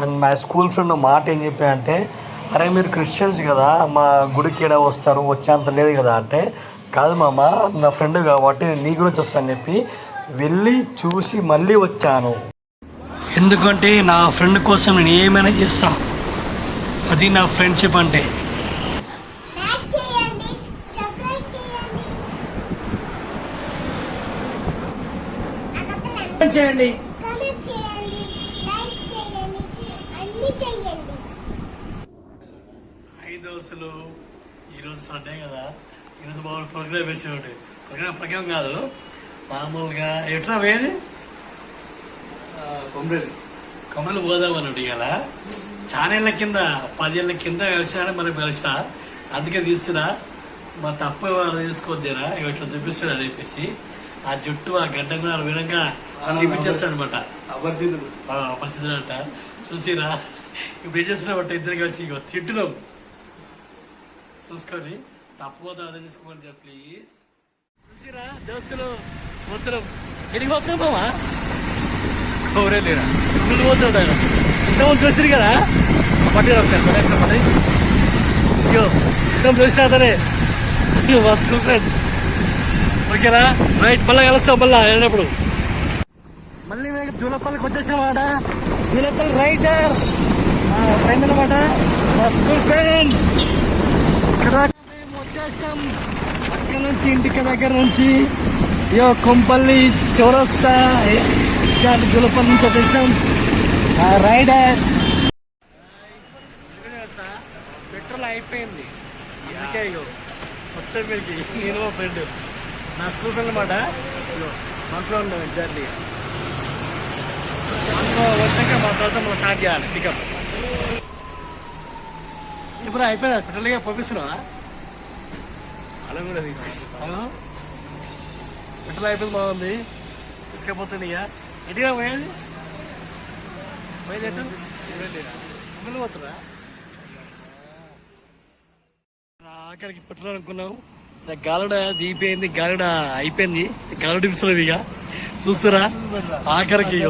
And మా school friend మాట ఏం చెప్పాడంటే అరే మీరు క్రిస్టియన్స్ కదా మా గుడికి ఏడా వస్తారు వచ్చేంత లేదు కదా అంటే కాదు మామ నా ఫ్రెండ్ కాబట్టి నేను నీ గురించి వస్తాను చెప్పి వెళ్ళి చూసి మళ్ళీ వచ్చాను. ఎందుకంటే నా ఫ్రెండ్ కోసం నేను ఏమైనా చేస్తా? అది నా ఫ్రెండ్షిప్ అంటే. లైక్ చేయండి. దోశలు ఈరోజు సండే కదా ఈరోజు మామూలు ప్రోగ్రామ్ వేసేవాడు ప్రోగ్రామ్ ప్రోగ్రామ్ కాదు. మామూలుగా ఎట్లా వేది కొమ్మరేది కమలు పోదాం అన్నట్టు ఇవాళ. చానేళ్ళ కింద పదేళ్ళ కింద కలిసినా మనకు కలిసిన అందుకే తీస్తున్నా. మా తప్పు ఇవి ఇట్లా చూపిస్తాడు అని చెప్పేసి. ఆ జుట్టు ఆ గడ్డ కూడా విధంగా చూపించేస్తాడు అనమాట అవర్జితుడు పరిస్థితులు అంట. చూసిరా? ఇప్పుడు ఏం చేస్తున్నా బట్ట ఇద్దరు కలిసి ఇగో తింటున్నాం చూసుకొని తప్పుపోతా అదే చూసుకోండి ప్లీజ్ చూసిరా దోస్తులు పోతున్నాం ఎడికి పోతున్నాం మామా? కొమ్మరే లేరా? నువ్వు పోతున్నాడు ఆయన ఇంతకుముందు చూసిరు కదా? పట్టుకురా ఒకసారి పట్టుకురా ఒకసారి పట్టుకురా. అయ్యో ఇంతకు చూసా అతనే? ఫ్రెండ్ ఓకేనా? రైట్ మళ్ళీ కలుస్తాం మళ్ళీ వెళ్ళినప్పుడు. మళ్ళీ మేము జూలపల్లికి వచ్చేసామాట జూలపల్లి రైటర్ ఫ్రెండ్ అనమాట మా స్కూల్ ఫ్రెండ్ ఇక్కడ మేము వచ్చేసాం. అక్కడ నుంచి ఇంటికి దగ్గర నుంచి. యో కొంపల్లి చౌరస్తా. ఇచ్చారు జూలపల్లి నుంచి వచ్చేసాం. రైడర్ పెట్రోల్ అయిపోయింది. అందుకే ఇగో వచ్చాడు మీరికి నేను మా ఫ్రెండ్ నా స్కూల్ ఫ్రెండ్ అనమాట మనలో ఉన్నాం ఎగ్జాక్ట్లీ మనలో వచ్చాక మా తర్వాత మనం స్టార్ట్ చేయాలి పికప్ ఇప్పుడు అయిపోయిందా పెట్రోల్ ఇక పంపిస్తున్నావా? పెట్రోల్ అయిపోయింది బాగుంది. తీసుకపోతుంది ఇక. ఎటుగా పోయేది? పోయేది ఎటు? పోతురా? ఆఖరికి పెట్రోల్ అనుకున్నాం. గాలుడ దీపోయింది గాలుడ అయిపోయింది. గాలుడ ఇస్తుంది ఇక. చూస్తురా? ఆఖరికి.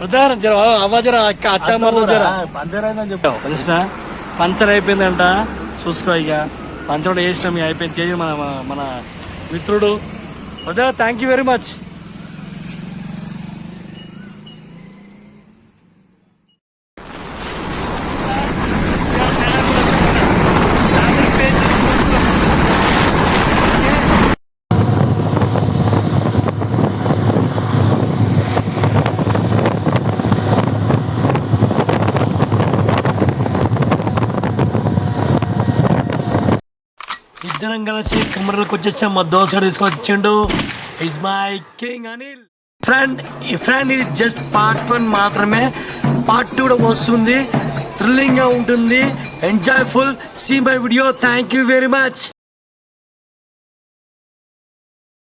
ప్రధానం జర అవ్వ జర అక్క అచ్చామర్లు జర. పంచర్ అయిందని చెప్పు. తెలిసిన పంచర్ అయిపోయిందంట. చూసుకో ఇక. పంచర్ కూడా చేసినాం ఇక అయిపోయింది. చేసి మన మన- మిత్రుడు. వద్దా థ్యాంక్ యూ వెరీ మచ్ ఇద్దరం కలిసి కుమ్మరికి వచ్చేసాం. మా దోశ తీసుకొచ్చిండు is my king Anil friend ఈ ఫ్రెండ్ ఇది జస్ట్ పార్ట్ వన్ మాత్రమే. పార్ట్ టూ కూడా వస్తుంది. థ్రిల్లింగ్గా ఉంటుంది. Enjoy full see my video thank you very much